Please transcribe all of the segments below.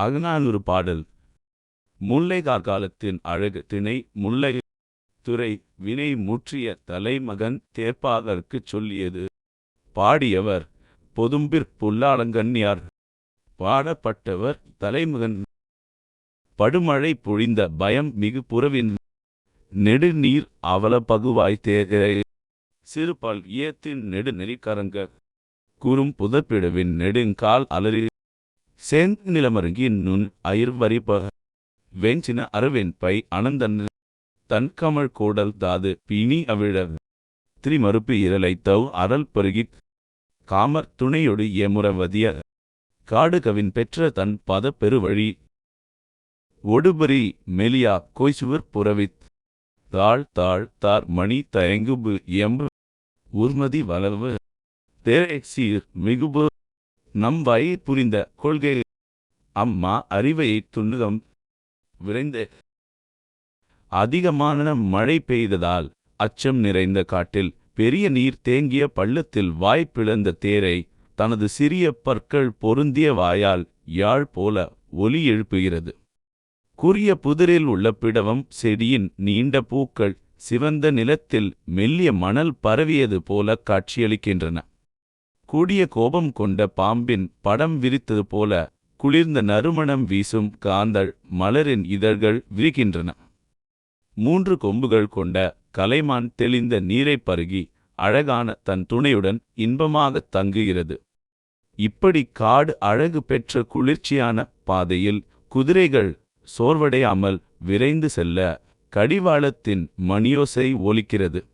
அகநானூறு பாடல். முல்லை கார்காலத்தின் அழகு திணை முல்லை துறை வினை முற்றிய தலைமகன் தேர்ப்பாகற்குச் சொல்லியது. பாடியவர் பொதும்பிற் புல்லாளங்கண்ணியார் பாடப்பட்டவர் தலைமகன். படுமழை பொழிந்த பயம் மிகு புறவின். நெடுநீர் அவல பகுவாய் தேரை. சிறுபால் இயத்தின் நெடுநெறிக்கரங்க. குறும் புதப்பிடவின் நெடுங்கால் அலறி. செந்நிலமருங்கின் நுண் அயிர் வரிப்ப வெஞ்சின அரவின் பை அனந்தன் தன் கமழ் கோடல் தாது பிணி அவிழ திரிமறுப்பு இரலை தவ் அறல் பருகிக் காமர் துணையொடு ஏமுறவதிய காடுகவின் பெற்ற தன் பத பெருவழி ஒடுபரி மெலியா கொய்சுவர் புறவித் தாழ் தாழ் தார் மணி தயங்குபு எம்பு உர்மதி வளவு தேர் சீர் மிகுபு நம் வயிற் புரிந்த கொள்கை அம்மா அறிவையை துண்ணுதம் விரைந்து அதிகமான மழை பெய்ததால் அச்சம் நிறைந்த காட்டில் பெரிய நீர் தேங்கிய பள்ளத்தில் வாய் பிளந்த தேரை தனது சிறிய பற்கள் பொருந்திய வாயால் யாழ் போல ஒலி எழுப்புகிறது. குறிய புதிரில் உள்ள பிடவம் செடியின் நீண்ட பூக்கள் சிவந்த நிலத்தில் மெல்லிய மணல் பரவியது போல காட்சியளிக்கின்றன. கூடிய கோபம் கொண்ட பாம்பின் படம் விரித்தது போல குளிர்ந்த நறுமணம் வீசும் காந்தள் மலரின் இதழ்கள் விரிகின்றன. மூன்று கொம்புகள் கொண்ட கலைமான் தெளிந்த நீரைப் பருகி அழகான தன் துணையுடன் இன்பமாகத் தங்குகிறது. இப்படி காடு அழகு பெற்ற குளிர்ச்சியான பாதையில் குதிரைகள் சோர்வடையாமல் விரைந்து செல்ல கடிவாளத்தின் மணியோசை ஒலிக்கிறது.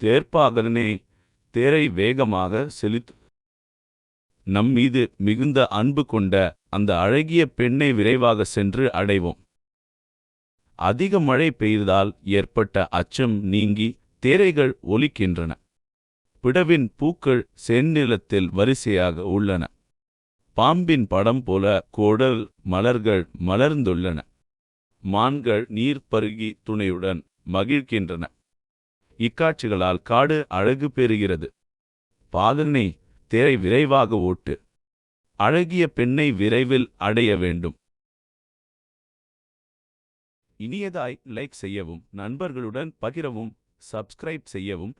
தேர்ப்பாகனே தேரை வேகமாக செலுத்து. நம் மீது மிகுந்த அன்பு கொண்ட அந்த அழகிய பெண்ணை விரைவாக சென்று அடைவோம். அதிக மழை பெய்ததால் ஏற்பட்ட அச்சம் நீங்கி தேரைகள் ஒலிக்கின்றன. பிடவின் பூக்கள் செந்நிலத்தில் வரிசையாக உள்ளன. பாம்பின் படம் போல கோடல் மலர்கள் மலர்ந்துள்ளன. மான்கள் நீர் பருகி துணையுடன் மகிழ்கின்றன. இக்காட்சிகளால் காடு அழகு பெறுகிறது. பாதனை தேரை விரைவாக ஓட்டு. அழகிய பெண்ணை விரைவில் அடைய வேண்டும். இனியதாய் லைக் செய்யவும் நண்பர்களுடன் பகிரவும் சப்ஸ்கிரைப் செய்யவும்